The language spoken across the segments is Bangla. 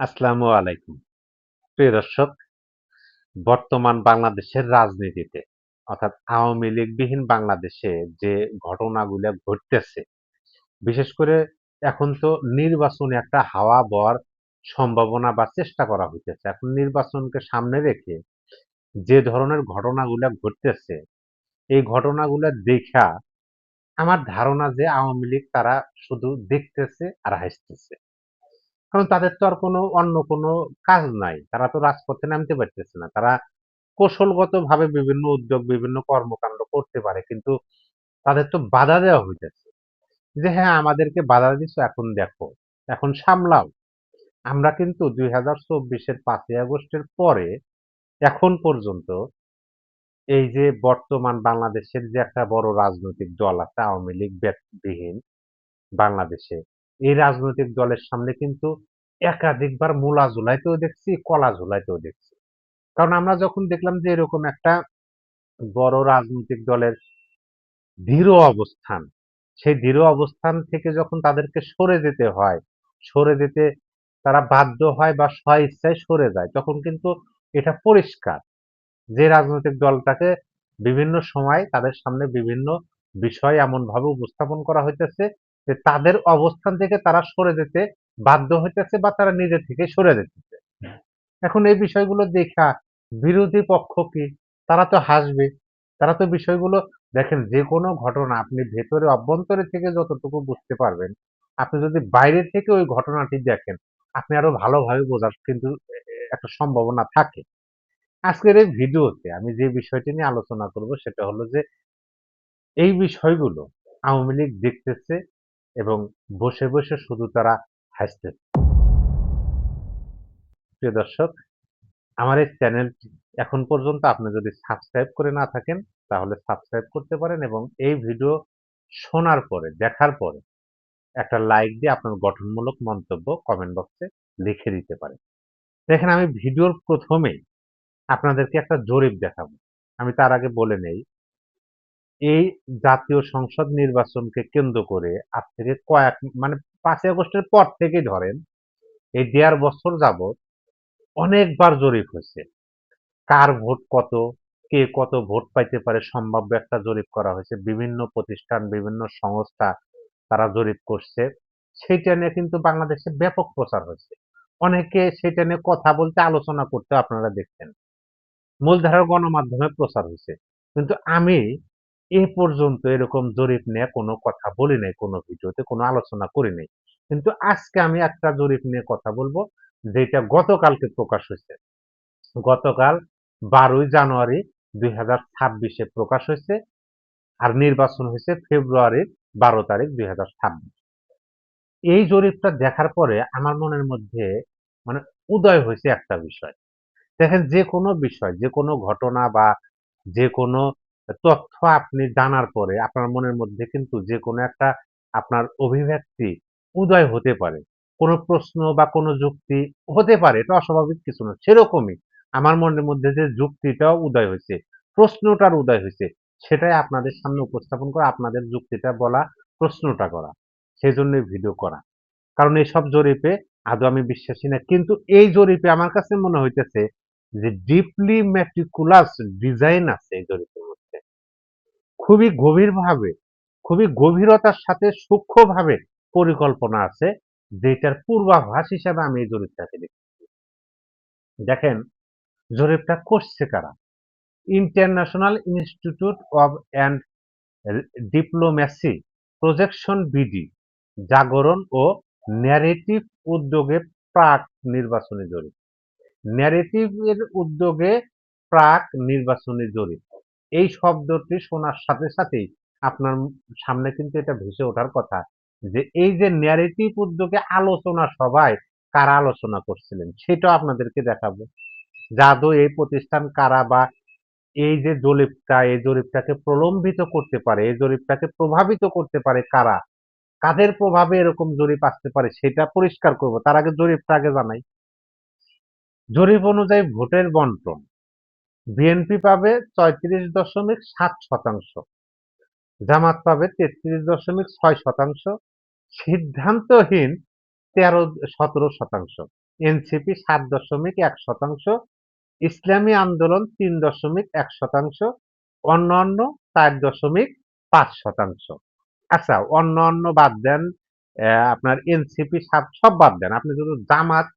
আসসালামু আলাইকুম। প্রিয় দর্শক, বর্তমান বাংলাদেশের রাজনীতিতে, অর্থাৎ আওয়ামী লীগবিহীন বাংলাদেশে যে ঘটনাগুলো ঘটতেছে, বিশেষ করে এখন তো নির্বাচনে একটা হাওয়া বর সম্ভাবনা বা চেষ্টা করা হইতেছে। এখন নির্বাচনকে সামনে রেখে যে ধরনের ঘটনাগুলো ঘটতেছে, এই ঘটনাগুলো দেখা, আমার ধারণা যে আওয়ামী লীগ তারা শুধু দেখতেছে আর হাসতেছে। কারণ তাদের তো আর কোনো অন্য কোনো কাজ নাই। তারা তো রাজপথে নামতে পারতেছে না। তারা কৌশলগত ভাবে বিভিন্ন উদ্যোগ, বিভিন্ন কর্মকাণ্ড করতে পারে, কিন্তু তাদের তো বাধা দেওয়া হইতেছে। যে হ্যাঁ আমাদেরকে বাধা দিচ্ছ এখন দেখো, এখন সামলাও। আমরা কিন্তু দুই হাজার চব্বিশের পাঁচই আগস্টের পরে, এখন পর্যন্ত এই যে বর্তমান বাংলাদেশের যে একটা বড় রাজনৈতিক দল আছে, আওয়ামী লীগ বিহীন বাংলাদেশে এই রাজনৈতিক দলের সামনে কিন্তু একাধিকবার মূলা ঝুলাইতেও দেখছি, কলা ঝুলাইতেও দেখছি। কারণ আমরা যখন দেখলাম যে এরকম একটা বড় রাজনৈতিক দলের দৃঢ় অবস্থান, সেই দৃঢ় অবস্থান থেকে যখন তাদেরকে সরে যেতে হয়, সরে যেতে তারা বাধ্য হয় বা স্ব ইচ্ছায় সরে যায়, তখন কিন্তু এটা পরিষ্কার যে রাজনৈতিক দলটাকে বিভিন্ন সময় তাদের সামনে বিভিন্ন বিষয় এমনভাবে উপস্থাপন করা হইতেছে যে তাদের অবস্থান থেকে তারা সরে যেতে বাধ্য হইতেছে বা তারা নিজে থেকে সরে যেতেছে। এখন এই বিষয়গুলো দেখা বিরোধী পক্ষ কি? তারা তো হাসবে। তারা তো বিষয়গুলো, দেখেন যে কোনো ঘটনা আপনি ভেতরে অভ্যন্তরে থেকে যতটুকু বুঝতে পারবেন, আপনি যদি বাইরে থেকে ওই ঘটনাটি দেখেন, আপনি আরও ভালোভাবে বোঝার কিন্তু একটা সম্ভাবনা থাকে। আজকের এই ভিডিওতে আমি যে বিষয়টি নিয়ে আলোচনা করব সেটা হলো যে, এই বিষয়গুলো আওয়ামী লীগ দেখতেছে এবং বসে বসে শুধু তারা হাসতেছে প্রিয় দর্শক, আমার এই চ্যানেলটি এখন পর্যন্ত আপনি যদি সাবস্ক্রাইব করে না থাকেন, তাহলে সাবস্ক্রাইব করতে পারেন এবং এই ভিডিও শোনার পরে, দেখার পরে একটা লাইক দিয়ে আপনার গঠনমূলক মন্তব্য কমেন্ট বক্সে লিখে দিতে পারেন। দেখেন, আমি ভিডিওর প্রথমেই আপনাদেরকে একটা জরিপ দেখাবো। আমি তার আগে বলে নেই এই জাতীয় সংসদ নির্বাচনকে কেন্দ্র করে আজ থেকে কয়েক মানে পাঁচই আগস্টের পর থেকে ধরেন, এই দেড় বছর যাবৎ অনেকবার জরিপ হয়েছে। কার ভোট কত, কে কত ভোট পাইতে পারে সম্ভাব্য একটা জরিপ করা হয়েছে। বিভিন্ন প্রতিষ্ঠান, বিভিন্ন সংস্থা তারা জরিপ করছে। সেইটা নিয়ে কিন্তু বাংলাদেশে ব্যাপক প্রচার হয়েছে। অনেকে সেটা নিয়ে কথা বলতে আলোচনা করতে আপনারা দেখছেন। মূলধারার গণমাধ্যমে প্রচার হয়েছে। কিন্তু আমি এ পর্যন্ত এরকম জরিপ নিয়ে কোনো কথা বলি নাই, কোনো ভিডিওতে কোনো আলোচনা করি নাই। কিন্তু আজকে আমি একটা জরিপ নিয়ে কথা বলব, যেটা গতকালকে প্রকাশ হয়েছে। গতকাল বারোই জানুয়ারি দুই হাজার ছাব্বিশে প্রকাশ হয়েছে আর নির্বাচন হয়েছে ফেব্রুয়ারির বারো তারিখ দুই হাজার ছাব্বিশ। এই জরিপটা দেখার পরে আমার মনের মধ্যে মানে উদয় হয়েছে একটা বিষয়। দেখেন যে কোনো বিষয়, যে কোনো ঘটনা বা যে কোনো তথ্য আপনি জানার পরে আপনার মনের মধ্যে কিন্তু যে কোনো একটা আপনার অভিব্যক্তি উদয় হতে পারে। কোনো প্রশ্ন বা কোনো যুক্তি হতে পারে, এটা অস্বাভাবিক কিছু না। সেরকমই আমার মনের মধ্যে যে যুক্তিটাও উদয় হয়েছে, প্রশ্নটার উদয় হয়েছে, সেটাই আপনাদের সামনে উপস্থাপন করা, আপনাদের যুক্তিটা বলা, প্রশ্নটা করা সেই জন্য ভিডিও করা। কারণ এইসব জরিপে আদৌ আমি বিশ্বাসী না, কিন্তু এই জরিপে আমার কাছে মনে হইতেছে যে ডিপলি ম্যাট্রিকুলাস ডিজাইন আছে এই মধ্যে খুবই গভীরভাবে, খুবই গভীরতার সাথে সূক্ষ্মভাবে পরিকল্পনা আছে, যেটার পূর্বাভাস হিসাবে আমি এই জরিপটাকে দেখছি। দেখেন, জরিপটা করছে কারা? International institute of and diplomacy projection BD জাগরণ ও ন্যারেটিভ উদ্যোগে প্রাক নির্বাচনী জরিপ। ন্যারেটিভের উদ্যোগে প্রাক নির্বাচনী জরিপ। এই শব্দটি শোনার সাথে সাথেই আপনার সামনে কিন্তু এটা ভেসে ওঠার কথা যে এই যে ন্যারেটিভ উদ্যোগে আলোচনা সভায় কারা আলোচনা করছিলেন সেটা আপনাদেরকে দেখাবো। জাদু এই প্রতিষ্ঠান কারা বা এই যে জরিপটা, এই জরিপটাকে প্রলম্বিত করতে পারে, এই জরিপটাকে প্রভাবিত করতে পারে কারা? কাদের প্রভাবে এরকম জরিপ আসতে পারে সেটা পরিষ্কার করব। তার আগে জরিপটা আগে জানাই। জরিপ অনুযায়ী ভোটের বন্টন। বিএনপি পাবে ছয়ত্রিশ দশমিক সাত শতাংশ। জামাত পাবে তেত্রিশ দশমিক ছয় শতাংশ। সিদ্ধান্তহীন তেরো সতেরো শতাংশ। এনসিপি সাত দশমিক এক শতাংশ। ইসলামী আন্দোলন তিন দশমিক এক শতাংশ। অন্যান্য চার দশমিক পাঁচ শতাংশ। আচ্ছা অন্য অন্য বাদ দেন আপনার এনসিপি সাত, সব বাদ দেন। আপনি যদি জামাত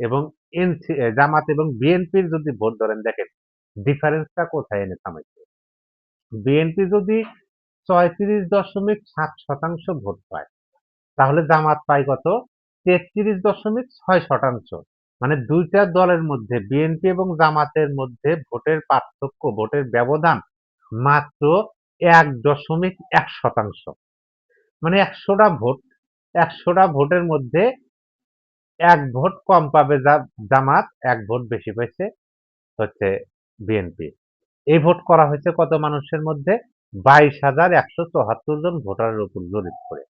এবং এনসি জামাত এবং বিএনপির যদি ভোট ধরেন, দেখেন ডিফারেন্সটা কোথায় এনে থামাইছে? বিএনপি যদি ছয়ত্রিশ দশমিক সাত শতাংশ ভোট পায়, তাহলে জামাত পায় কত? তেত্রিশ দশমিক ছয় শতাংশ। মানে দুইটা দলের মধ্যে বিএনপি এবং জামাতের মধ্যে ভোটের পার্থক্য, ভোটের ব্যবধান মাত্র এক দশমিক এক শতাংশ। মানে একশোটা ভোট, একশোটা ভোটের মধ্যে এক ভোট কম পাবে জামাত, এক ভোট বেশি পাইছে হচ্ছে বিএনপি। এই ভোট করা হয়েছে কত মানুষের মধ্যে? বাইশ হাজার একশো চুয়াত্তর জন ভোটারের উপর জরিপ করে।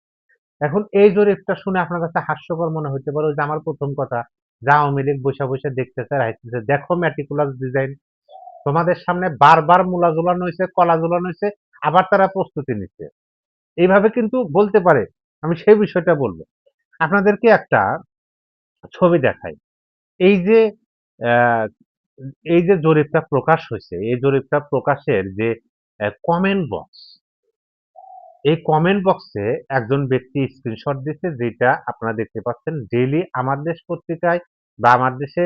এখন এই জরিপটা শুনে আপনার কাছে হাস্যকর মনে হতে পারে যে আমার প্রথম কথা, যা আওয়ামী লীগ বসে বসে দেখতেছে, রাইতেছে, দেখো ম্যাটিকুলাস ডিজাইন তোমাদের সামনে বারবার মূলা ঝুলানো হয়েছে কলা ঝুলানো হয়েছে আবার তারা প্রস্তুতি নিচ্ছে। এইভাবে কিন্তু বলতে পারে, আমি সেই বিষয়টা বলব। আপনাদেরকে একটা ছবি দেখাই। এই যে এই যে জরিপটা প্রকাশ হয়েছে এই জরিপটা প্রকাশের যে কমেন্ট বক্স এই কমেন্ট বক্সে একজন ব্যক্তি স্ক্রিনশট দিচ্ছে যেটা আপনারা দেখতে পাচ্ছেন ডেইলি আমার দেশ পত্রিকায় বা আমার দেশে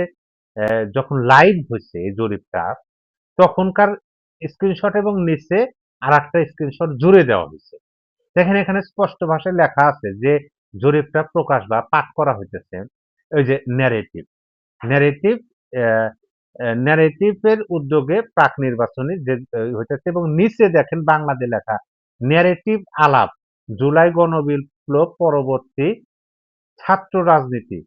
আহ, যখন লাইভ হয়েছে এই জরিপটা তখনকার স্ক্রিনশট এবং নিচে আর একটা স্ক্রিনশট জুড়ে দেওয়া হয়েছে। দেখেন এখানে স্পষ্ট ভাষায় লেখা আছে যে জরিপটা প্রকাশ বা পাঠ করা হইতেছে। ওই যে ন্যারেটিভ ন্যারেটিভ ন্যারেটিভের উদ্যোগে প্রাক নির্বাচনী যে হইতেছে এবং নিচে দেখেন বাংলাতে লেখা ন্যারেটিভ আলাপ, জুলাই গণবিপ্লব পরবর্তী ছাত্র রাজনীতি,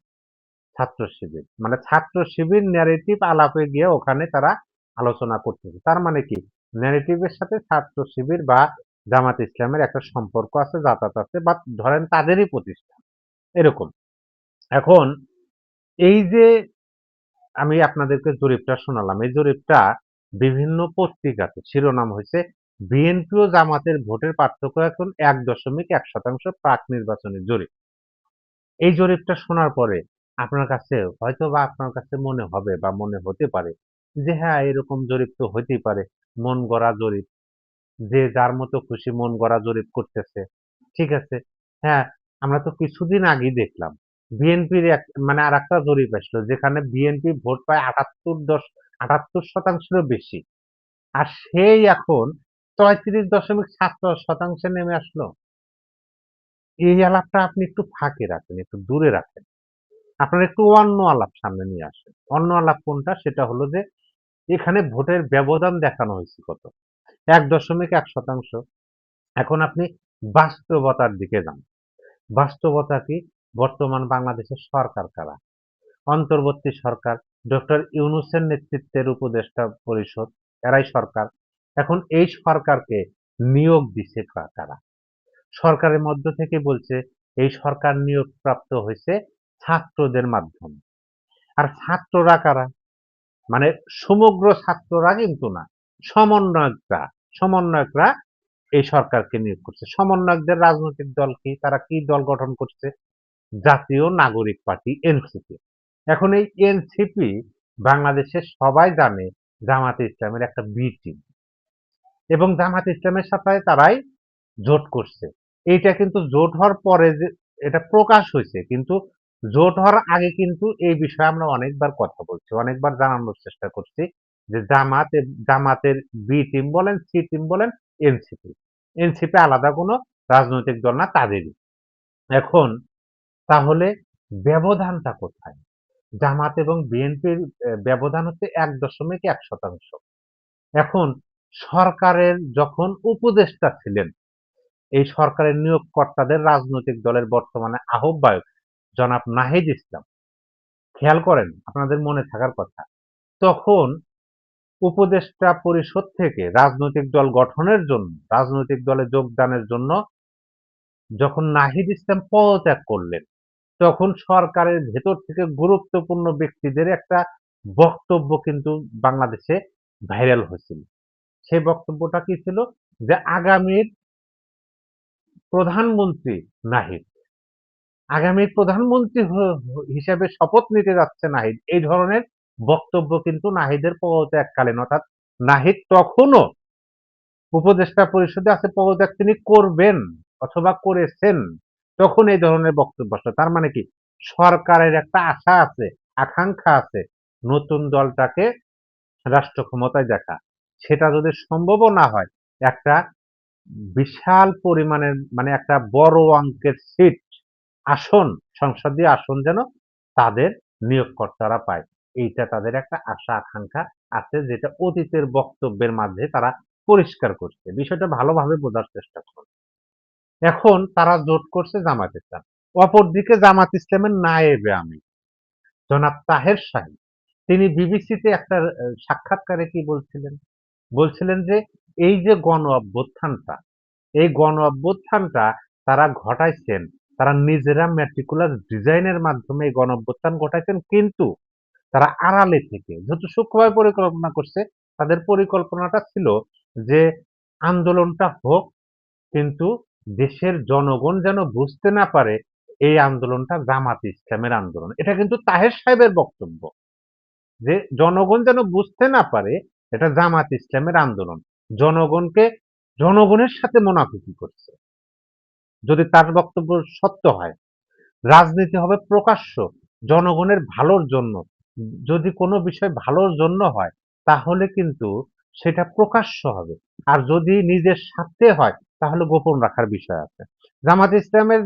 ছাত্র শিবির। মানে ছাত্র শিবির ন্যারেটিভ আলাপে গিয়ে ওখানে তারা আলোচনা করতেছে। তার মানে কি? ন্যারেটিভের সাথে ছাত্র শিবির বা জামাত ইসলামের একটা সম্পর্ক আছে, যাতায়াত আছে বা ধরেন তাদেরই প্রতিষ্ঠান এরকম। এখন এই যে আমি আপনাদেরকে জরিপটা শোনালাম। এই জরিপটা বিভিন্ন পত্রিকাতে শিরোনাম হয়েছে বিএনপি ও জামাতের ভোটের পার্থক্য এখন এক দশমিক এক শতাংশ প্রাক নির্বাচনী জরিপ। এই জরিপটা শোনার পরে আপনার কাছে হয়তো বা আপনার কাছে মনে হবে বা মনে হতে পারে যে হ্যাঁ এরকম জরিপ তো হতেই পারে, মন গড়া জরিপ, যে যার মতো খুশি মন গড়া জরিপ করতেছে। ঠিক আছে হ্যাঁ আমরা তো কিছুদিন আগেই দেখলাম বিএনপির মানে আর একটা জরিপ আসলো, যেখানে বিএনপি ভোট পায় আটাত্তর দশ, আটাত্তর শতাংশেরও বেশি। আর সেই এখন ছয়ত্রিশ দশমিক সাত শতাংশে নেমে আসলো। এই আলাপটা আপনি একটু ফাঁকে রাখেন, একটু দূরে রাখেন। আপনার একটু অন্য আলাপ সামনে নিয়ে আসেন। অন্য আলাপ কোনটা? সেটা হলো যে এখানে ভোটের ব্যবধান দেখানো হয়েছে কত? এক দশমিক এক শতাংশ। এখন আপনি বাস্তবতার দিকে যান। বাস্তবতা কি? বর্তমান বাংলাদেশের সরকার কারা? অন্তর্বর্তী সরকার, ডক্টর ইউনুসের নেতৃত্বের উপদেষ্টা পরিষদ, এরাই সরকার। এখন এই সরকারকে নিয়োগ দিছে কারা? সরকারের মধ্য থেকে বলছে, এই সরকার নিয়োগ প্রাপ্ত হয়েছে ছাত্রদের মাধ্যমে। আর ছাত্ররা কারা? মানে সমগ্র ছাত্ররা কিন্তু না, সমন্বয়করা। সমন্বয়করা এই সরকারকে নিয়োগ করছে। সমন্বয়কদের রাজনৈতিক দল কি? তারা কি দল গঠন করছে? জাতীয় নাগরিক পার্টি এনসিপি এখন এই এনসিপি বাংলাদেশের সবাই জানে জামাতে ইসলামের একটা বি টিম এবং জামাত ইসলামের সাথে তারাই জোট করছে। এইটা কিন্তু জোট হওয়ার পরে যে, এটা প্রকাশ হয়েছে। কিন্তু জোট হওয়ার আগে কিন্তু এই বিষয়ে আমরা অনেকবার কথা বলছি, অনেকবার জানানোর চেষ্টা করছি যে জামাত, জামাতের বি টিম বলেন সি টিম বলেন এনসিপি এনসিপি আলাদা কোনো রাজনৈতিক দল না, তাদেরই। এখন তাহলে ব্যবধানটা কোথায়? জামাত এবং বিএনপির ব্যবধান হচ্ছে এক দশমিক এক শতাংশ। এখন সরকারের যখন উপদেষ্টা ছিলেন, এই সরকারের নিয়োগকর্তাদের রাজনৈতিক দলের বর্তমানে আহ্বায়ক জনাব নাহিদ ইসলাম। খেয়াল করেন, আপনাদের মনে থাকার কথা। তখন উপদেষ্টা পরিষদ থেকে রাজনৈতিক দল গঠনের জন্য, রাজনৈতিক দলে যোগদানের জন্য যখন নাহিদ ইসলাম পদত্যাগ করলেন তখন সরকারের ভেতর থেকে গুরুত্বপূর্ণ ব্যক্তিদের একটা বক্তব্য কিন্তু বাংলাদেশে ভাইরাল হয়েছিল। সেই বক্তব্যটা কি ছিল? যে আগামীর প্রধানমন্ত্রী নাহিদ আগামী প্রধানমন্ত্রী হিসেবে শপথ নিতে যাচ্ছে নাহিদ। এই ধরনের বক্তব্য কিন্তু নাহিদের পদত্যাগকালীন অর্থাৎ নাহিদ তখনও উপদেষ্টা পরিষদে আছে পদত্যাগ তিনি করবেন অথবা করেছেন। তখন এই ধরনের বক্তব্য আসে। তার মানে কি? সরকারের একটা আশা আছে, আকাঙ্ক্ষা আছে, নতুন দলটাকে রাষ্ট্র ক্ষমতায় দেখা। সেটা যদি সম্ভবও না হয়, একটা বিশাল পরিমাণের মানে একটা বড় অঙ্কের সিট আসন, সংসদীয় আসন যেন তাদের নিয়োগকর্তারা পায়। এইটা তাদের একটা আশা, আকাঙ্ক্ষা আছে যেটা অতীতের বক্তব্যের মাঝে তারা পরিষ্কার করছে। বিষয়টা ভালোভাবে বোঝার চেষ্টা করুন। এখন তারা জোট করছে জামাত ইসলাম। অপরদিকে জামাত ইসলামের নায়েবে আমি, জনাব তাহের শাহী। তিনি বিবিসিতে একটা সাক্ষাৎকারে কি বলছিলেন? বলছিলেন যে, এই যে গণ অভ্যুত্থানটা, এই গণ অভ্যুত্থানটা তারা ঘটাইছেন, তারা নিজেরা ম্যাট্রিকুলার ডিজাইনের মাধ্যমে এই গণ অভ্যুত্থান ঘটাইছেন, কিন্তু তারা আড়ালে থেকে, যেহেতু সূক্ষ্মভাবে পরিকল্পনা করছে, তাদের পরিকল্পনাটা ছিল যে আন্দোলনটা হোক, কিন্তু দেশের জনগণ যেন বুঝতে না পারে এই আন্দোলনটা জামাত ইসলামের আন্দোলন। এটা কিন্তু তাহের সাহেবের বক্তব্য। যে জনগণ যেন বুঝতে না পারে এটা জামাত ইসলামের আন্দোলন। জনগণকে, জনগণের সাথে মোনাফিকি করছে। যদি তার বক্তব্য সত্য হয়, রাজনীতি হবে প্রকাশ্য, জনগণের ভালোর জন্য। যদি কোনো বিষয় ভালোর জন্য হয়, তাহলে কিন্তু সেটা প্রকাশ্য হবে। আর যদি নিজের স্বার্থে হয় তাহলে গোপন রাখার বিষয় আছে। জামাত ইসলামের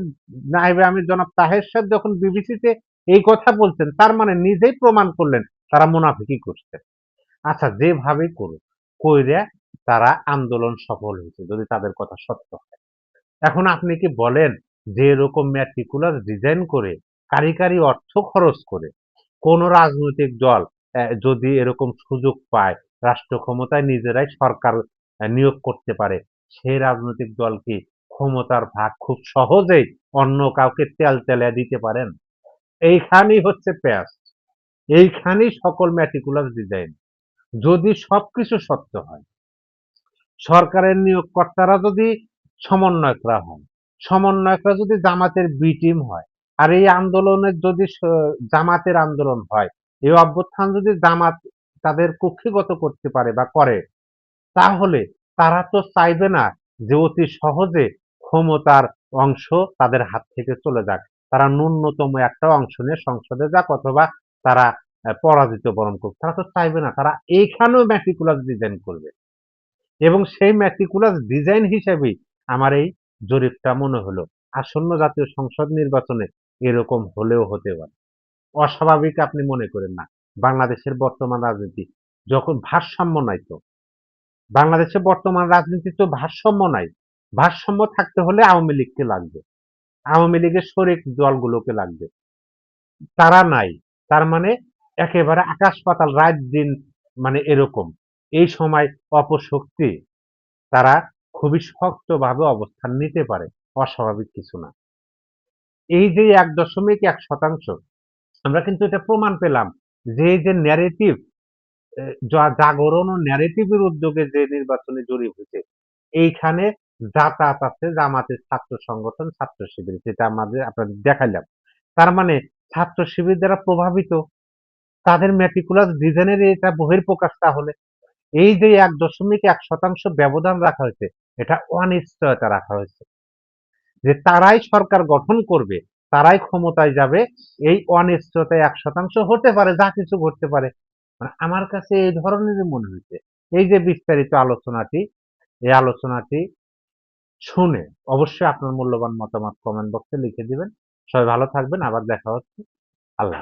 নাইবে আমি জনাব তাহের সাহেব যখন বিবিসিতে এই কথা বলছেন, তার মানে নিজেই প্রমাণ করলেন তারা মুনাফিকি করছে। আচ্ছা যেভাবেই করুক কইরা তারা আন্দোলন সফল হয়েছে, যদি তাদের কথা সত্য হয়। এখন আপনি কি বলেন যে এরকম ম্যাট্রিকুলার ডিজাইন করে কারি কারি অর্থ খরচ করে, কোন রাজনৈতিক দল যদি এরকম সুযোগ পায়, রাষ্ট্র ক্ষমতায় নিজেরাই সরকার নিয়োগ করতে পারে সেই রাজনৈতিক দলকে ক্ষমতার ভাগ খুব সহজেই অন্য কাউকে তেল তেলে দিতে পারেন। এইখানেই হচ্ছে প্যাস এইখানেই সকল ম্যাটিকুলার ডিজাইন যদি সবকিছু সত্য হয়, সরকারের নিয়োগকর্তারা যদি সমন্বয়করা হন, সমন্বয়করা যদি জামাতের বি টিম হয়, আর এই আন্দোলনের যদি জামাতের আন্দোলন হয়, এই অভ্যুত্থান যদি জামাত তাদের কক্ষিগত করতে পারে বা করে, তাহলে তারা তো চাইবে না যে অতি সহজে ক্ষমতার অংশ তাদের হাত থেকে চলে যাক। তারা ন্যূনতম একটা অংশ নিয়ে সংসদে যাক অথবা তারা পরাজিত বরণ করুক। তারা তো চাইবে না, তারা এইখানেও ম্যাট্রিকুলার ডিজাইন করবে। এবং সেই ম্যাট্রিকুলাস ডিজাইন হিসেবেই আমার এই জরিপটা মনে হলো। আসন্ন জাতীয় সংসদ নির্বাচনে এরকম হলেও হতে পারে। অস্বাভাবিক আপনি মনে করেন না। বাংলাদেশের বর্তমান রাজনীতি যখন ভারসাম্য নাই তো। বাংলাদেশের বর্তমান রাজনীতি তো ভারসাম্য নাই। ভারসাম্য থাকতে হলে আওয়ামী লীগকে লাগবে। আওয়ামী লীগের শরিক দলগুলোকে লাগবে। তারা নাই। তার মানে একেবারে আকাশ পাতাল, রাত দিন মানে এরকম। এই সময় অপশক্তি তারা খুবই শক্তভাবে অবস্থান নিতে পারে, অস্বাভাবিক কিছু না। এই যে এক দশমিক এক শতাংশ, আমরা কিন্তু এটা প্রমাণ পেলাম। যে যে ন্যারেটিভ জাগরণ ও ন্যারেটিভের উদ্যোগে যে নির্বাচনে জড়িত হয়েছে, এইখানে যাতায়াত আছে, জামাতের ছাত্র সংগঠন, ছাত্র শিবির, যেটা আমাদের আপনাদের দেখাইলাম। তার মানে ছাত্র শিবির দ্বারা প্রভাবিত, তাদের ম্যাট্রিকুলাস ডিজাইনের এটা বহির্প্রকাশ তাহলে। এই যে এক দশমিক এক শতাংশ ব্যবধান রাখা হয়েছে, এটা অনিশ্চয়তা রাখা হয়েছে। যে তারাই সরকার গঠন করবে, তারাই ক্ষমতায় যাবে, এই অনিশ্চয়তা এক শতাংশ হতে পারে, যা কিছু ঘটতে পারে। মানে আমার কাছে এই ধরনের মনে হয়েছে। এই যে বিস্তারিত আলোচনাটি, এই আলোচনাটি শুনে অবশ্যই আপনার মূল্যবান মতামত কমেন্ট বক্সে লিখে দিবেন। সবাই ভালো থাকবেন। আবার দেখা হচ্ছে। আল্লাহ।